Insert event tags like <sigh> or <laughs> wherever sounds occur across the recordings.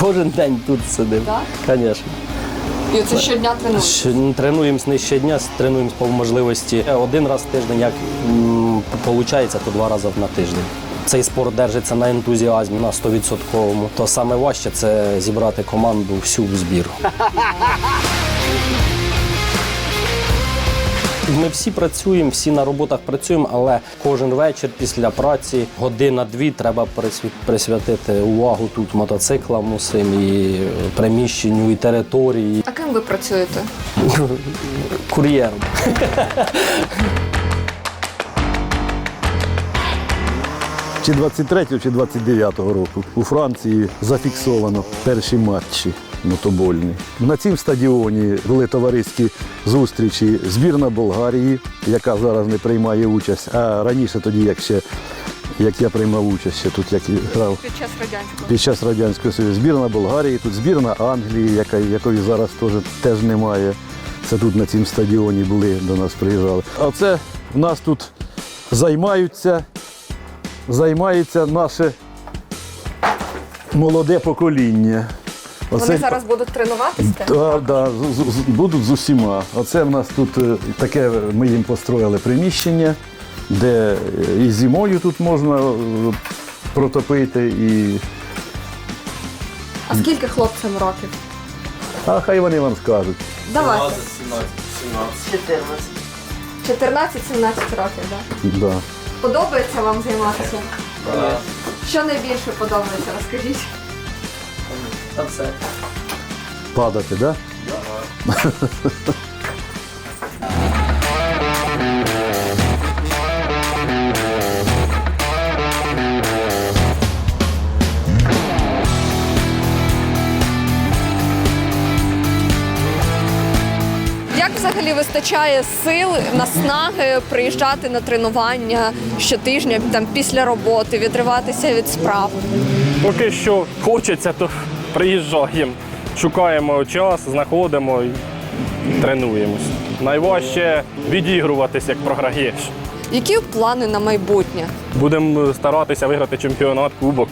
Кожен день тут <laughs> сидимо. Так? Звісно. І це щодня тренуєте? Щ- Тренуємось не щодня, тренуємось по можливості один раз в тиждень, як виходить, то два рази на тиждень. Цей спорт держиться на ентузіазмі, на 100%. То саме важче це зібрати команду всю в збір. Ми всі працюємо, всі на роботах працюємо, але кожен вечір після праці година-дві треба присвятити увагу тут мотоциклам усім і приміщенню, і території. А ким ви працюєте? <laughs> Кур'єром. Чи 23-го, чи 29-го року у Франції зафіксовано перші матчі мотобольні. На цім стадіоні були товариські зустрічі збірна Болгарії, яка зараз не приймає участь, а раніше тоді, як ще як я приймав участь, ще тут як грав Під час радянського. під час Радянського Союзу. Збірна Болгарії, тут збірна Англії, яка, якої зараз теж, теж немає. Це тут на цім стадіоні були, до нас приїжджали. А це в нас тут займаються, займається наше молоде покоління. Вони зараз будуть тренуватися? Так, да, з- з- з- будуть з усіма. Оце в нас тут е, таке, ми їм построїли приміщення, де е, і зимою тут можна е, протопити, і А скільки хлопцям років? А хай вони вам скажуть. Давайте. 14. 14-17 років, так? Да. Подобається вам займатися? Що найбільше подобається, розкажіть. Падати, да? Як взагалі вистачає сил, наснаги приїжджати на тренування щотижня, там після роботи, відриватися від справ? Поки що хочеться, то приїжджаємо. Шукаємо час, знаходимо і тренуємось. Найважче відігруватись, як програєш. Які плани на майбутнє? Будемо старатися виграти чемпіонат, кубок.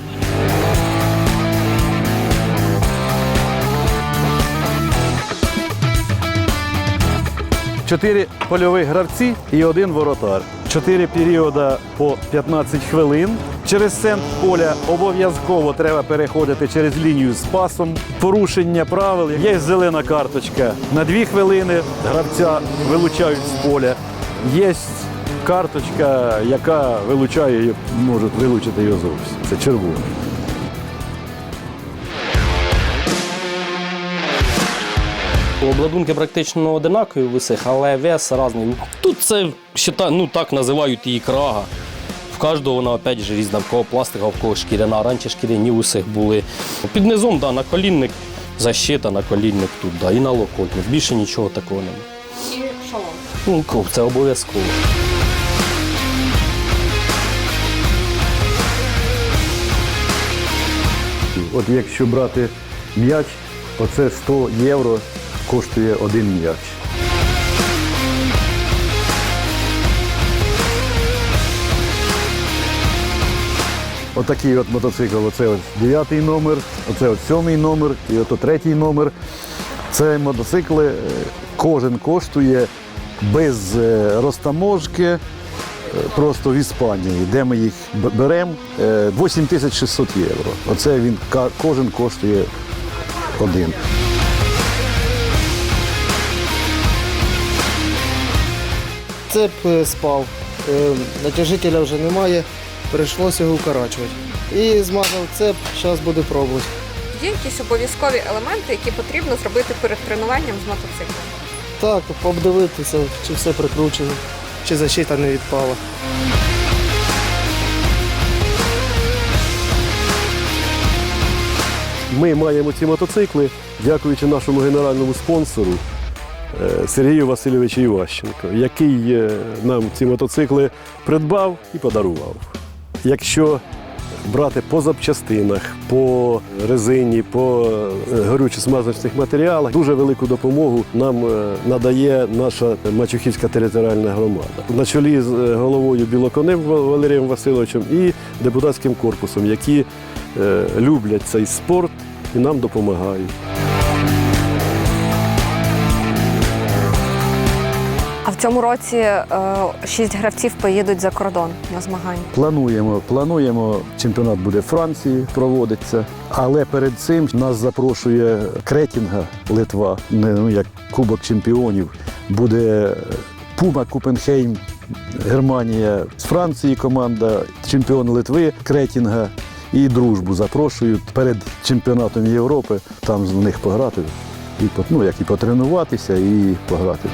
Чотири польових гравці і один воротар. Чотири періоди по 15 хвилин. Через центр поля обов'язково треба переходити через лінію з пасом. Порушення правил. Є зелена карточка. На дві хвилини гравця вилучають з поля. Є карточка, яка вилучає, можуть вилучити його зовсім. Це червона. Обладунки практично одинакові в усіх, але вес різний. Тут це счита- ну, так називають її крага. Кожного вона опять же різна, в кого пластика, в кого шкіряна. Раніше шкіряні в усіх були. Під низом, да, наколінник, защита, наколінник тут, да, і налокотник. Більше нічого такого немає. І шалом. Ну, ко- це обов'язково. От якщо брати м'яч, оце 100 євро коштує один м'яч. Отакий от мотоцикл, оце от дев'ятий номер, оце от сьомий номер і ото третій номер. Це мотоцикли, е, кожен коштує без е, розтаможки, е, просто в Іспанії, де ми їх беремо, е, 8600 євро. Оце він кожен коштує один. Цеп спав, натяжителя вже немає, прийшлося його укорачувати. І змазав цеп, зараз буду пробувати. Є якісь обов'язкові елементи, які потрібно зробити перед тренуванням з мотоциклом? Так, обдивитися, чи все прикручено, чи защита не відпала. Ми маємо ці мотоцикли, дякуючи нашому генеральному спонсору е, Сергію Васильовичу Іващенко, який е, нам ці мотоцикли придбав і подарував. Якщо брати по запчастинах, по резині, по е, горючо-смазочних матеріалах, дуже велику допомогу нам е, надає наша Мачухівська територіальна громада на чолі з е, головою Білоконем Валерієм Васильовичем і депутатським корпусом, які люблять цей спорт і нам допомагають. Цьому році е, шість гравців поїдуть за кордон на змагання. Плануємо, плануємо, чемпіонат буде в Франції, проводиться. Але перед цим нас запрошує Кретінга, Литва, не, ну, як Кубок чемпіонів. Буде Пума Купенхейм, Германія з Франції команда, чемпіон Литви, Кретінга. І дружбу запрошують перед чемпіонатом Європи, там з них пограти, і, ну, як і потренуватися, і пограти.